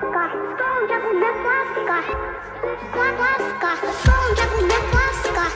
казка, сонця буде казка, казка, сонця буде казка.